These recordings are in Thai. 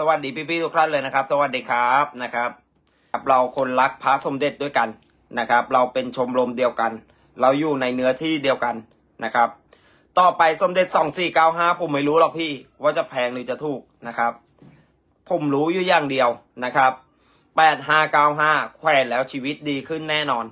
สวัสดีพี่ๆทุกท่านเลยนะครับ สวัสดีครับนะครับ เราคนรักพระสมเด็จด้วยกันนะครับ เราเป็นชมรมเดียวกัน เราอยู่ในเนื้อที่เดียวกันนะครับ ต่อไปสมเด็จสองสี่เก้าห้าผมไม่รู้หรอกพี่ ว่าจะแพงหรือจะถูกนะครับ ผมรู้อยู่อย่างเดียวนะครับแปดห้าเก้าห้าแขวนแล้วชีวิตดีขึ้นแน่นอน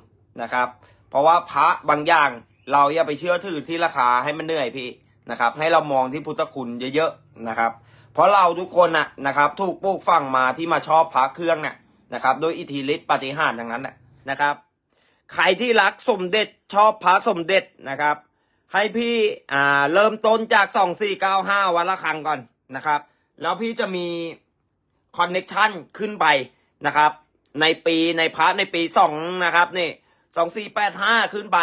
นะครับ เพราะว่าพระบางอย่างเราอย่าไปเชื่อถือที่ราคาให้มันเหนื่อยพี่นะครับ ให้เรามองที่พุทธคุณเยอะๆนะครับ เพราะเราทุกคนน่ะนะครับ ถูกปลูกฝังมาที่มาชอบพระเครื่องเนี่ยนะครับโดยอิทธิฤทธิปฏิหารอย่างนั้นแหละนะครับ ใครที่รักสมเด็จชอบพระสมเด็จนะครับ ให้พี่อ่าเริ่มต้นจากสองสี่เก้าห้าวันละครั้งก่อนนะครับ แล้วพี่จะมีคอนเน็ชันขึ้นไปนะครับ ในปีในพระในปีสองนะครับนี่สองสี่แปดห้าขึ้นไป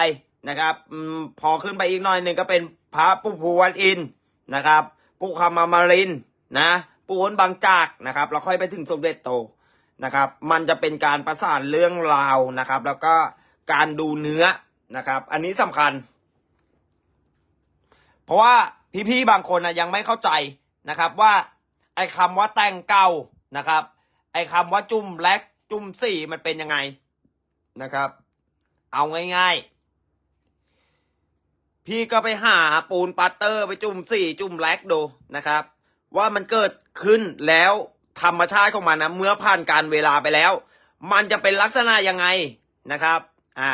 นะครับอพอขึ้นไปอีกหน่อยหนึ่งก็เป็นพระปุภูวันอินนะครับปุคามามาริน นะปูนบางจากนะครับแล้วค่อยไปถึงสมเด็จโตนะครับ มันจะเป็นการประสานเรื่องราวนะครับ แล้วก็การดูเนื้อนะครับ อันนี้สำคัญ เพราะว่าพี่ๆบางคนนะยังไม่เข้าใจนะครับว่า ไอ้คำว่าแต่งเก่านะครับ ไอ้คำว่าจุ่มแลกจุ่มสี่มันเป็นยังไงนะครับ เอาง่าย ๆ พี่ก็ไปหาปูนปัตเตอร์ไปจุ่มสี่จุ่มแลกดูนะครับ ว่ามันเกิดขึ้นแล้วธรรมชาติของมันนะเมื่อผ่านการเวลาไปแล้ว มันจะเป็นลักษณะยังไงนะครับ อ่า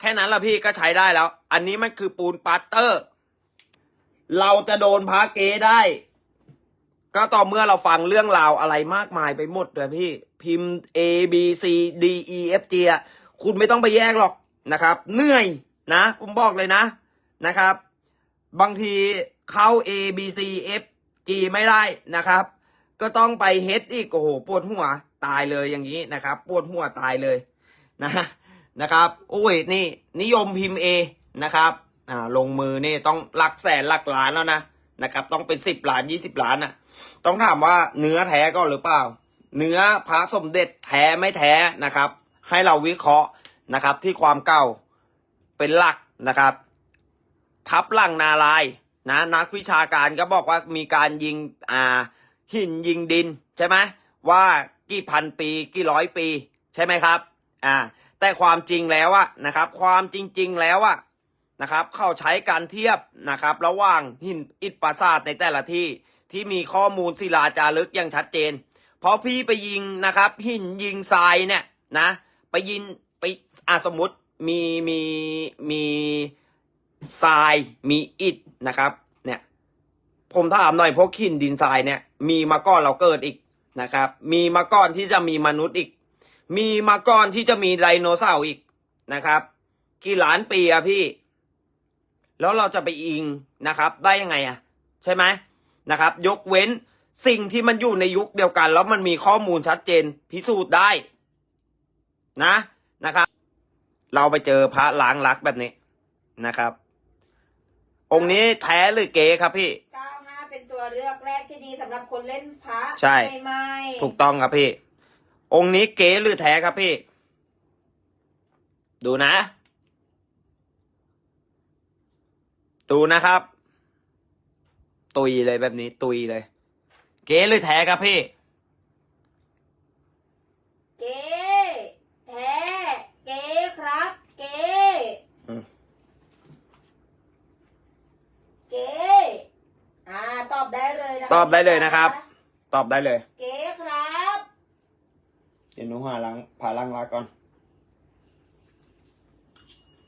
แค่นั้นละพี่ก็ใช้ได้แล้ว อันนี้มันคือปูนปัตเตอร์ เราจะโดนพระเกได้ ก็ต่อเมื่อเราฟังเรื่องราวอะไรมากมายไปหมดเลยพี่ พิมพ์ A B C D E F G อะคุณไม่ต้องไปแยกหรอกนะครับ เหนื่อยนะ ผมบอกเลยนะนะครับ บางทีเข้า A B C F G ไม่ได้นะครับ ก็ต้องไป H อีกโอ้โหปวดหัวตายเลยอย่างนี้นะครับ ปวดหัวตายเลยนะนะครับโอ้ยนี่ นิยมพิมพ์ A นะครับอ่าลงมือนี่ต้องหลักแสนหลักล้านแล้วนะนะครับ ต้องเป็นสิบล้านยี่สิบล้านนะต้องถามว่าเนื้อแท้ก็หรือเปล่า เนื้อพระสมเด็จแท้ไม่แท้นะครับ ให้เราวิเคราะห์นะครับ ที่ความเก่าเป็นหลักนะครับ ทับหลังนาลาย นะนักวิชาการก็บอกว่ามีการยิงอ่าหินยิงดินใช่ไหมว่ากี่พันปีกี่ร้อยปีใช่ไหมครับอ่าแต่ความจริงแล้วอะนะครับ ความจริง ๆ แล้วอะนะครับ เข้าใช้การเทียบนะครับ ระหว่างหินอิฐปราสาทในแต่ละที่ที่มีข้อมูลศิลาจารึกอย่างชัดเจน เพราะพี่ไปยิงนะครับ หินยิงทรายเนี่ยนะ ไปยิงไปอ่าสมมติมีมีมี ทรายมีอิฐนะครับ เนี่ย ผมถามหน่อยพวกหินดินทรายเนี่ย มีมาก่อนเราเกิดอีกนะครับ มีมาก่อนที่จะมีมนุษย์อีก มีมาก่อนที่จะมีไดโนเสาร์อีกนะครับ กี่ล้านปีอะพี่ แล้วเราจะไปอิงนะครับ ได้ยังไงอะใช่ไหมนะครับ ยกเว้นสิ่งที่มันอยู่ในยุคเดียวกัน แล้วมันมีข้อมูลชัดเจนพิสูจน์ได้ นะนะครับ เราไปเจอพระล้างลักแบบนี้นะครับ องค์นี้แท้หรือเก๋ครับพี่ 95 เป็นตัวเลือกแรกที่ดีสำหรับคนเล่นพระใช่ ใหม่ๆถูกต้องครับพี่ องค์นี้เก๋หรือแท้ครับพี่ ดูนะ ดูนะครับ ตุยเลยแบบนี้ ตุยเลย เก๋หรือแท้ครับพี่เก๋แท้เก๋ครับ เก๋ อืม เก๋อ่าตอบได้เลยนะตอบได้เลยนะครับ ตอบได้เลย เก๋ครับเดี๋ยวหนูหาล้างผ่าล้างลักก่อน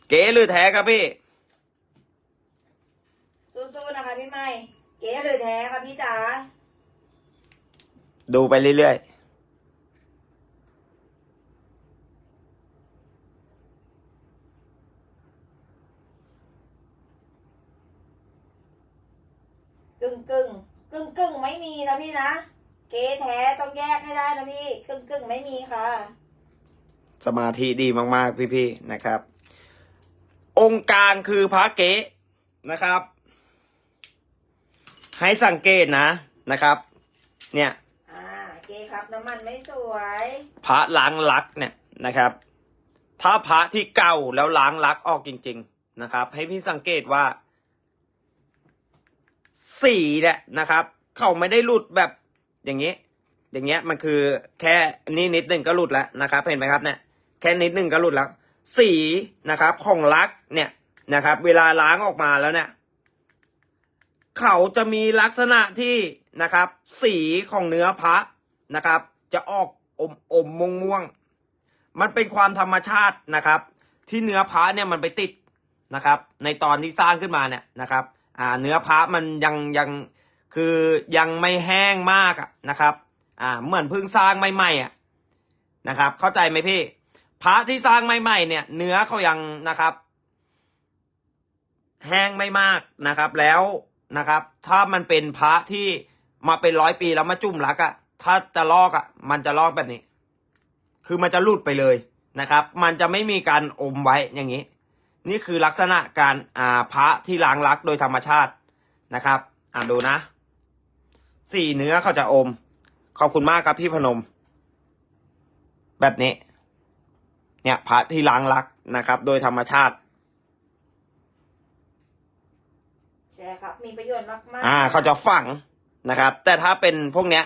เก๋หรือแท้ครับพี่ สู้ๆนะคะพี่ใหม่ เก๋หรือแท้ครับพี่จ๋า ดูไปเรื่อย กึ่งกึ่งกึ่งกึ่งไม่มีนะพี่นะเก๋แท้ต้องแยกให้ได้นะพี่กึ่งกึ่งไม่มีค่ะๆสมาธิดีมาก ๆ พี่ๆนะครับ องค์กลางคือพระเก๋นะครับ ให้สังเกตนะนะครับ เนี่ยอ่าเก๋ครับน้ำมันไม่สวย พระล้างลักเนี่ยนะครับ ถ้าพระที่เก่าแล้วล้างลักออกจริง ๆ นะครับ ให้พี่สังเกตว่า สีเนี่ยนะครับ เขาไม่ได้หลุดแบบอย่างนี้ อย่างเงี้ยมันคือแค่นี้นิดหนึ่งก็หลุดแล้วนะครับ เห็นไหมครับเนี่ยแค่นิดหนึ่งก็หลุดแล้ว สีนะครับของลักเนี่ยนะครับ เวลาล้างออกมาแล้วเนี่ยเขาจะมีลักษณะที่นะครับ สีของเนื้อพระนะครับ จะออกอมอมม่วงม่วงมันเป็นความธรรมชาตินะครับ ที่เนื้อพระเนี่ยมันไปติดนะครับ ในตอนที่สร้างขึ้นมาเนี่ยนะครับ อ่าเนื้อพระมันยังยังคือยังไม่แห้งมากนะครับอ่าเหมือนเพิ่งสร้างใหม่ๆอะนะครับ เข้าใจไหมพี่ พระที่สร้างใหม่ๆเนี่ย เนื้อเขายังนะครับ แห้งไม่มากนะครับ แล้วนะครับ ถ้ามันเป็นพระที่มาเป็นร้อยปีแล้วมาจุ่มลักอะถ้าจะลอกอะมันจะลอกแบบนี้ คือมันจะหลุดไปเลยนะครับ มันจะไม่มีการอมไว้อย่างนี้ นี่คือลักษณะการอ่าพระที่ล้างลักโดยธรรมชาตินะครับ อ่าดูนะ สีเนื้อเขาจะอม ขอบคุณมากครับพี่พนม แบบนี้ เนี่ยพระที่ล้างลักนะครับ โดยธรรมชาติใช่ครับ มีประโยชน์มากๆอ่าเขาจะฝังนะครับ แต่ถ้าเป็นพวกเนี้ย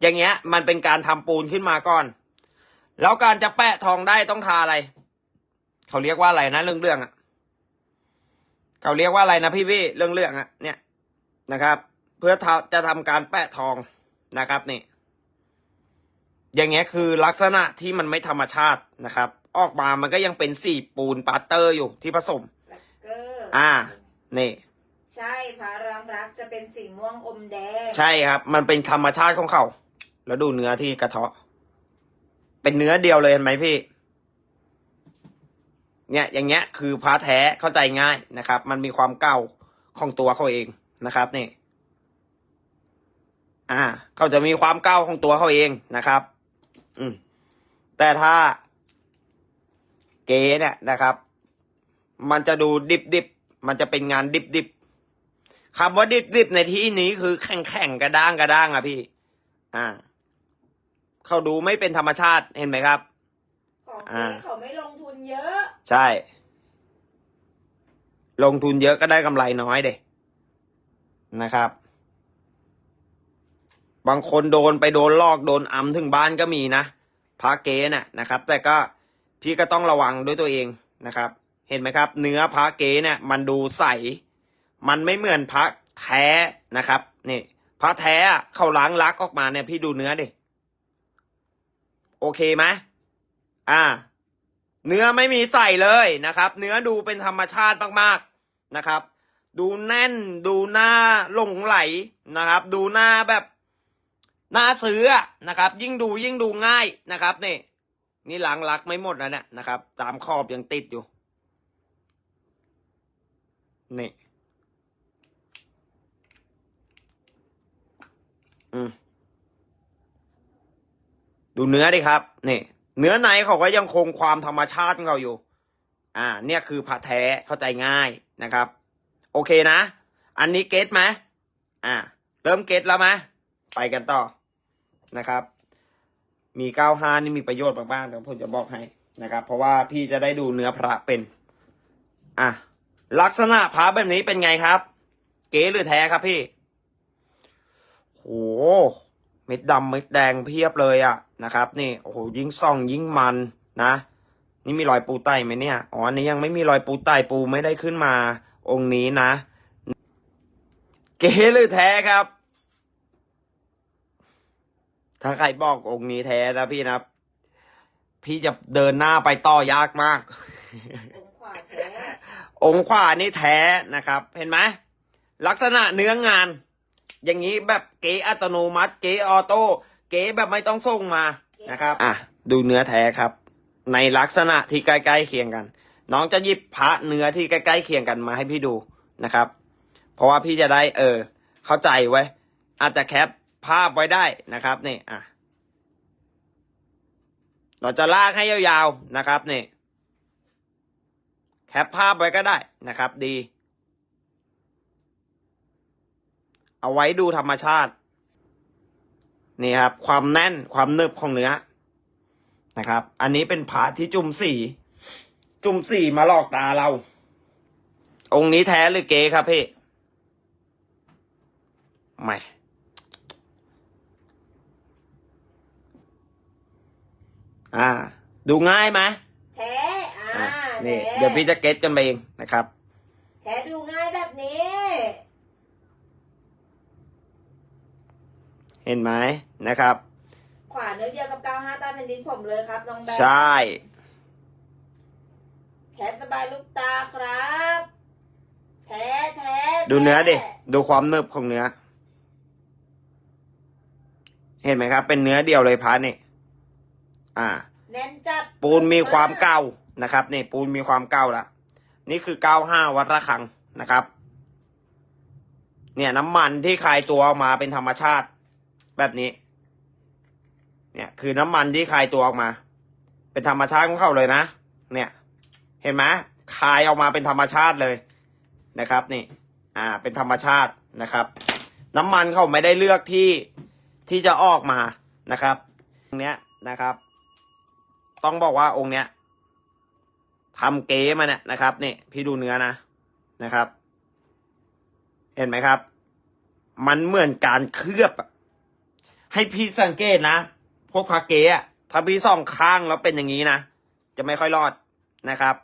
อย่างเงี้ย มันเป็นการทำปูนขึ้นมาก่อน แล้วการจะแปะทองได้ต้องทาอะไร เขาเรียกว่าอะไรนะเรื่องเรื่องๆอะเขาเรียกว่าอะไรนะพี่พี่เรื่องเรื่องๆอะเนี่ยนะครับ เพื่อทาจะทำการแปะทองนะครับนี่ อย่างเงี้ยคือลักษณะที่มันไม่ธรรมชาตินะครับ ออกมามันก็ยังเป็นสีปูนปาเตอร์อยู่ที่ผสมแลกเกอร์อ่านี่ใช่พระรามรักจะเป็นสีม่วงอมแดง ใช่ครับ มันเป็นธรรมชาติของเขา แล้วดูเนื้อที่กระเทาะ เป็นเนื้อเดียวเลยเห็นไหมพี่ เนี่ยอย่างเงี้ยคือพระแท้เข้าใจง่ายนะครับ มันมีความเก่าของตัวเขาเองนะครับนี่ อ่าเขาจะมีความเก่าของตัวเขาเองนะครับ อืมแต่ถ้าเก๋เนี่ยนะครับ มันจะดูดิบดิบมันจะเป็นงานดิบดิบคำว่าดิบดิบในที่นี้คือแข็งแข็งกระด้างกระด้างอะพี่ อ่า เขาดูไม่เป็นธรรมชาติเห็นไหมครับ ของอ่านี้เขาไม่ลงทุนเยอะ ใช่ ลงทุนเยอะก็ได้กำไรน้อยเด้นะครับ บางคนโดนไปโดนลอกโดนอำถึงบ้านก็มีนะพระเก๊น่ะนะครับ แต่ก็พี่ก็ต้องระวังด้วยตัวเองนะครับ เห็นไหมครับ เนื้อพระเก๊เนี่ยมันดูใส มันไม่เหมือนพระแท้นะครับนี่พระแท้อะเขาล้างลักออกมาเนี่ยพี่ดูเนื้อดิโอเคไหม อ่า เนื้อไม่มีใส่เลยนะครับ เนื้อดูเป็นธรรมชาติมากๆนะครับ ดูแน่นดูหน้าหลงไหลนะครับ ดูหน้าแบบหน้าซื้อนะครับ ยิ่งดูยิ่งดูง่ายนะครับนี่ นี่หลังลักไม่หมดนะเนี่ยนะครับ ตามขอบยังติดอยู่นี่อืมดูเนื้อดิครับ นี่ เนื้อในเขาก็ยังคงความธรรมชาติของเขาอยู่ อ่า เนี่ยคือผัดแท้เข้าใจง่ายนะครับ โอเคนะ อันนี้เก็ตไหมอ่า เริ่มเก็ตแล้วไหมไปกันต่อนะครับ มีเก้าห้านี่มีประโยชน์มากๆเดี๋ยวผมจะบอกให้นะครับ เพราะว่าพี่จะได้ดูเนื้อพระเป็น อะลักษณะพระแบบนี้เป็นไงครับ เก๋หรือแท้ครับพี่โห ม็ดดำเม็ดแดงเพียบเลยอะนะครับ นี่โอ้โหยิ่งส่องยิ่งมันนะ นี่มีรอยปูไตไหมเนี่ยอ๋ออันนี้ยังไม่มีรอยปูไตปูไม่ได้ขึ้นมาองค์นี้นะ เก๋หรือแท้ครับ ถ้าใครบอกองค์นี้แท้นะพี่นะพี่จะเดินหน้าไปต่อยากมาก องค์ขวาแท้องค์ขวานี่แท้นะครับ เห็นไหมลักษณะเนื้องาน อย่างนี้แบบเก๋อัตโนมัติ เก๋ออโต้เก๋แบบไม่ต้องส่งมานะครับ อะดูเนื้อแท้ครับ ในลักษณะที่ใกล้ๆเคียงกัน น้องจะหยิบพระเนื้อที่ใกล้ๆเคียงกันมาให้พี่ดูนะครับ เพราะว่าพี่จะได้เออ เข้าใจไว้ อาจจะแคปภาพไว้ได้นะครับนี่อะเราจะลากให้ยาวๆนะครับนี่แคปภาพไว้ก็ได้นะครับ ดี เอาไว้ดูธรรมชาติ นี่ครับ ความแน่นความนึบของเนื้อนะครับ อันนี้เป็นผาที่จุ่มสีจุ่มสีมาหลอกตาเรา องค์นี้แท้หรือเก๋ครับพี่ไม่อ่า ดูง่ายไหมแท้อ่าอะนี่แท้เดี๋ยวพี่จะเก็ตกันไปเองนะครับ แท้ดูง่ายแบบนี้ เห็นไหมนะครับ ขวาเนื้อเดียวกับ95ใต้แผ่นดินผมเลยครับน้องแบงค์ใช่ แขนสบายลูกตาครับแท้แท้ดูเนื้อดิแท้ดูความเนึบของเนื้อ เห็นไหมครับ เป็นเนื้อเดียวเลยพันนี่อ่า แน่นจัดปูนมีความเก่านะครับนี่ปูนมีความเก่าละนี่คือเก้าห้าวัดระฆังนะครับ เนี่ยน้ำมันที่คลายตัวออกมาเป็นธรรมชาติ แบบนี้ เนี่ยคือน้ำมันที่คายตัวออกมา เป็นธรรมชาติของเขาเลยนะ เนี่ย เห็นไหมคายออกมาเป็นธรรมชาติเลยนะครับนี่ อ่า เป็นธรรมชาตินะครับ น้ำมันเขาไม่ได้เลือกที่ที่จะออกมานะครับตรงเนี้ยนะครับ ต้องบอกว่าองค์เนี้ยทำเก๋มาเนี่ยนะครับนี่พี่ดูเนื้อนะนะครับ เห็นไหมครับ มันเหมือนการเคลือบอะ ให้พี่สังเกตนะ พวกพระเกะถ้าพี่สองข้างแล้วเป็นอย่างนี้นะ จะไม่ค่อยรอดนะครับ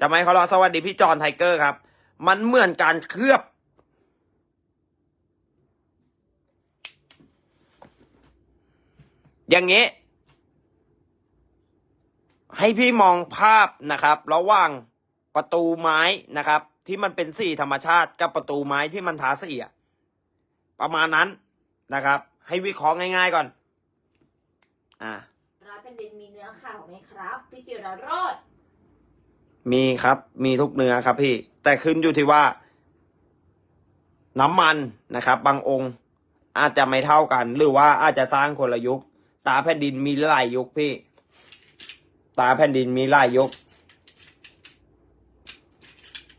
จะไม่ค่อยรอดสวัสดีพี่จอนไทเกอร์ครับ มันเหมือนการเคลือบ อย่างนี้ ให้พี่มองภาพนะครับ ระหว่างประตูไม้นะครับ ที่มันเป็นสีธรรมชาติกับประตูไม้ที่มันทาสีอะประมาณนั้นนะครับ ให้วิเคราะห์ง่าย ๆก่อน อ่าร้านเป็นดินมีเนื้อขาวไหมครับ พี่จิรโรดมีครับ มีทุกเนื้อครับพี่ แต่ขึ้นอยู่ที่ว่า น้ำมันนะครับ บางองค์อาจจะไม่เท่ากัน หรือว่าอาจจะสร้างคนละยุค ตาแผ่นดินมีหลายยุคพี่ ตาแผ่นดินมีหลายยุค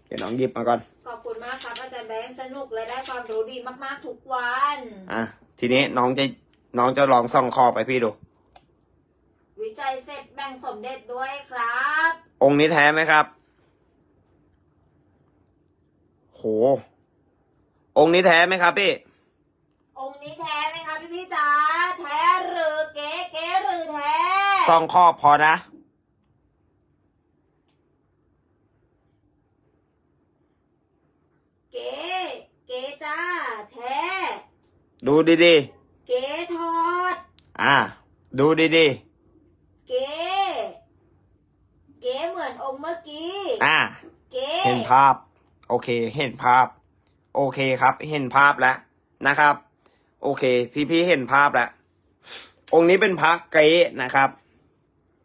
เดี๋ยวน้องหยิบมาก่อน ขอบคุณมากครับอาจารย์แบงค์สนุกและได้ความรู้ดีมากๆทุกวัน อะ ทีนี้น้องจะน้องจะลองส่องคอไปพี่ดู วิจัยเสร็จแบ่งสมเด็จด้วยครับ องค์นี้แท้ไหมครับ โห องค์นี้แท้ไหมครับพี่ องค์นี้แท้ไหมคะพี่พี่ๆจ๋าแท้หรือเก๋เก๋หรือแท้ส่องคอบพอนะ เก๋เก๋จ้า แท้ ดูดีเก๋ทอด ๆ อะดูดีเก๋เก๋เหมือนองค์เมื่อกี้ ๆ อะเก๋เห็นภาพ โอเค เห็นภาพ โอเคครับ เห็นภาพแล้วนะครับ โอเคพี่ๆเห็นภาพแล้วองค์นี้เป็นพระเก๊นะครับ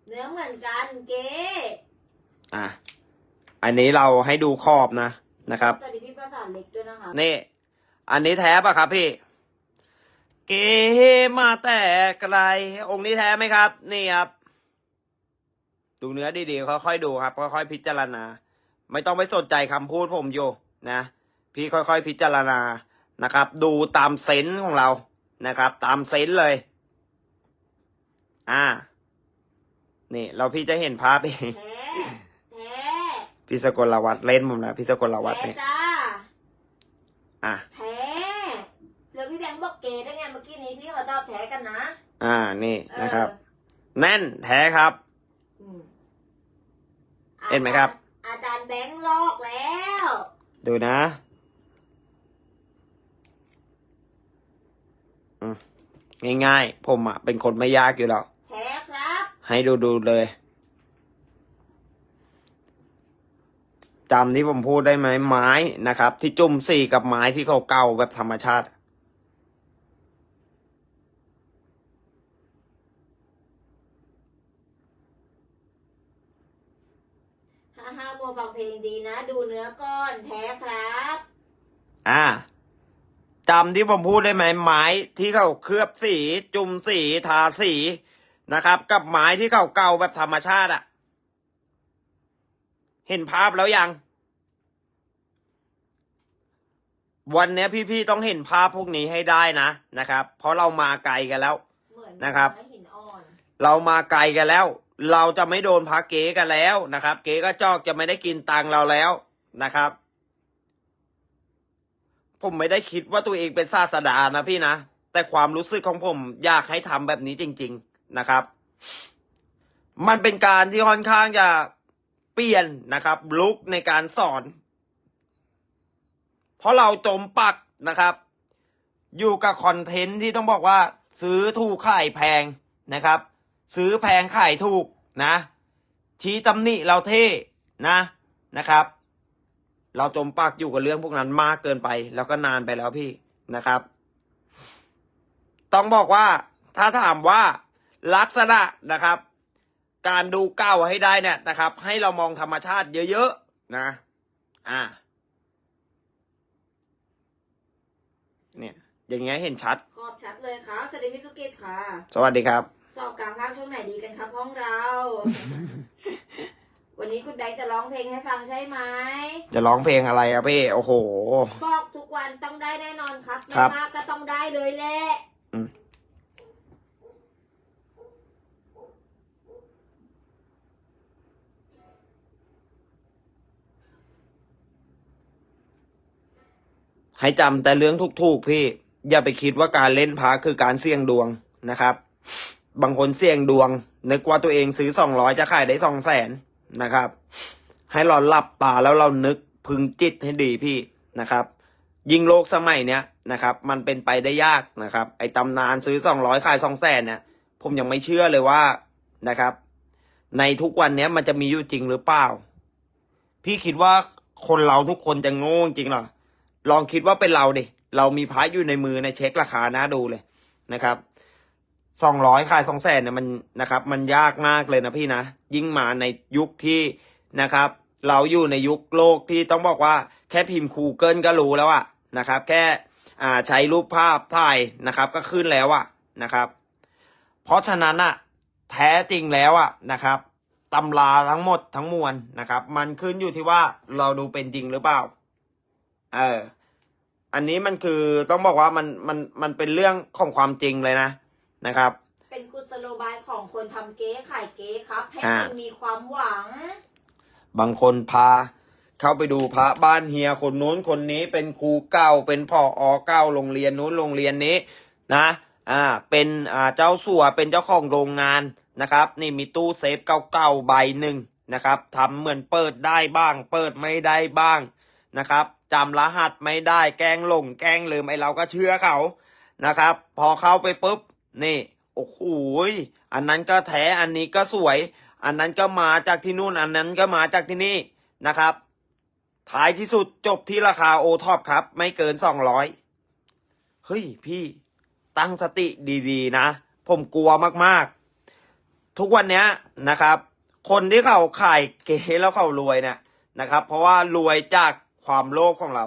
เนื้อเหมือนกันเก๋อะ อันนี้เราให้ดูขอบนะนะครับสวัสดีพี่ประสานเล็กด้วยนะคะ นี่ อันนี้แท้ปะครับพี่ เกมาแต่ไกล องค์นี้แท้ไหมครับ นี่ครับ ดูเนื้อดีๆค่อยๆดูครับค่อยๆพิจารณา ไม่ต้องไปสนใจคำพูดผมอยู่นะ พี่ค่อยๆพิจารณานะครับ ดูตามเซนส์ของเรานะครับ ตามเซนส์เลย อ่า นี่ เราพี่จะเห็นภาพเองแท้แท้พี่สกลวัตรเล่นผมนะพี่สกลวัตรแท้เนี่ยจ้าอะ แท้แล้วพี่แบงค์บอ ก๋ได้ไงเมื่อกี้นี้พี่เขาตอบแท้กันนะ อ่านี่นะครับ แน่นแท้ครับ อืมเห็นไหมครับ อาจารย์แบงค์ลอกแล้ว ดูนะง่ายๆ ผมอะ เป็นคนไม่ยากอยู่แล้วแท้ครับ ให้ดูดูๆเลยจำที่ผมพูดได้ไหมไม้นะครับ ที่จุ่มสีกับไม้ที่เขาเก่าแบบธรรมชาติ ห้าห้าโมวฟังเพลงดีนะ ดูเนื้อก้อนแท้ครับ อ่าจำที่ผมพูดได้ไหมไม้ที่เขาเคลือบสี จุ่มสีทาสีนะครับ กับไม้ที่เขาเก่าแบบธรรมชาติอะเห็นภาพแล้วยัง วันเนี้ยพี่ๆต้องเห็นภาพพวกนี้ให้ได้นะนะครับ เพราะเรามาไกลกันแล้วเหมือนนะครับไม้หินอ่อนเรามาไกลกันแล้ว เราจะไม่โดนพาเก๋กันแล้วนะครับ เก๋ก็จอกจะไม่ได้กินตังเราแล้วนะครับ ผมไม่ได้คิดว่าตัวเองเป็นศาสดานะพี่นะแต่ความรู้สึกของผมอยากให้ทำแบบนี้จริง ๆนะครับ มันเป็นการที่ค่อนข้างจะเปลี่ยนนะครับ ลุกในการสอน เพราะเราจมปักนะครับ อยู่กับคอนเทนต์ที่ต้องบอกว่า ซื้อถูกขายแพงนะครับ ซื้อแพงขายถูกนะ ชี้ตำหนิเราเท่นะนะครับ เราจมปักอยู่กับเรื่องพวกนั้นมากเกินไป แล้วก็นานไปแล้วพี่นะครับ ต้องบอกว่าถ้าถามว่าลักษณะนะครับ การดูเก้าให้ได้เนี่ยนะครับ ให้เรามองธรรมชาติเยอะๆนะ อ่า เนี่ย อย่างเงี้ยเห็นชัด ขอบชัดเลยค่ะสวัสดีพี่สุกิตค่ะ สวัสดีครับ สอบกลางภาคช่วงไหนดีกันครับห้องเรา วันนี้คุณแบงค์จะร้องเพลงให้ฟังใช่ไหมจะร้องเพลงอะไรอะพี่ โอ้โห บอกทุกวันต้องได้แน่นอนครับครัไม่บมากก็ต้องได้เลยแหละอืมให้จำแต่เรื่องถูกๆพี่ อย่าไปคิดว่าการเล่นพาคือการเสี่ยงดวงนะครับ บางคนเสี่ยงดวง นึกว่าตัวเองซื้อสองร้อยจะขายได้สองแสนนะครับ ให้เราหลับตาแล้วเรานึกพึงจิตให้ดีพี่นะครับ ยิ่งโลกสมัยเนี้ยนะครับ มันเป็นไปได้ยากนะครับ ไอ้ตำนานซื้อสองร้อยขายสองแสนเนี่ยผมยังไม่เชื่อเลยว่านะครับ ในทุกวันเนี้ยมันจะมีอยู่จริงหรือเปล่า พี่คิดว่าคนเราทุกคนจะโง่จริงหรอลองคิดว่าเป็นเราดิเรามีพระอยู่ในมือในเช็คราคานะดูเลยนะครับ สองร้อยขายสองแสนเนี่ยมันนะครับ มันยากมากเลยนะพี่นะ ยิ่งมาในยุคที่นะครับ เราอยู่ในยุคโลกที่ต้องบอกว่า แค่พิมพ์ Google ก็รู้แล้วอะนะครับ แค่อ่าใช้รูปภาพถ่ายนะครับ ก็ขึ้นแล้วอะนะครับ เพราะฉะนั้นอะแท้จริงแล้วอะนะครับตำราทั้งหมดทั้งมวลนะครับ มันขึ้นอยู่ที่ว่าเราดูเป็นจริงหรือเปล่า เออ อันนี้มันคือต้องบอกว่ามันมันมันเป็นเรื่องของความจริงเลยนะ นะครับ เป็นกุศโลบายของคนทำเก๊ขายเก๊ครับ ให้อ่าคุณมีความหวัง บางคนพา เข้าไปดูพระบ้านเฮียคนนู้นคนนี้เป็นครูเก่าเป็นพ่ออเก้าโรงเรียนนู้นโรงเรียนนี้นะ อ่า เป็นอ่าเจ้าสัวเป็นเจ้าของโรงงานนะครับ นี่มีตู้เซฟเก่าๆใบหนึ่งนะครับทำเหมือนเปิดได้บ้าง เปิดไม่ได้บ้างนะครับจำรหัสไม่ได้แกล้งหลงแกล้งลืมไอเราก็เชื่อเขานะครับ พอเข้าไปปุ๊บ นี่ โอ้โหอันนั้นก็แท้อันนี้ก็สวย อันนั้นก็มาจากที่นู่น อันนั้นก็มาจากที่นี่นะครับ ท้ายที่สุดจบที่ราคาโอท็อปครับ ไม่เกินสองร้อยเฮ้ยพี่ตั้งสติดีๆนะ ผมกลัวมากๆ ทุกวันนี้นะครับ คนที่เขาขายเก๋แล้วเขารวยเนี่ยนะครับ เพราะว่ารวยจากความโลภของเรา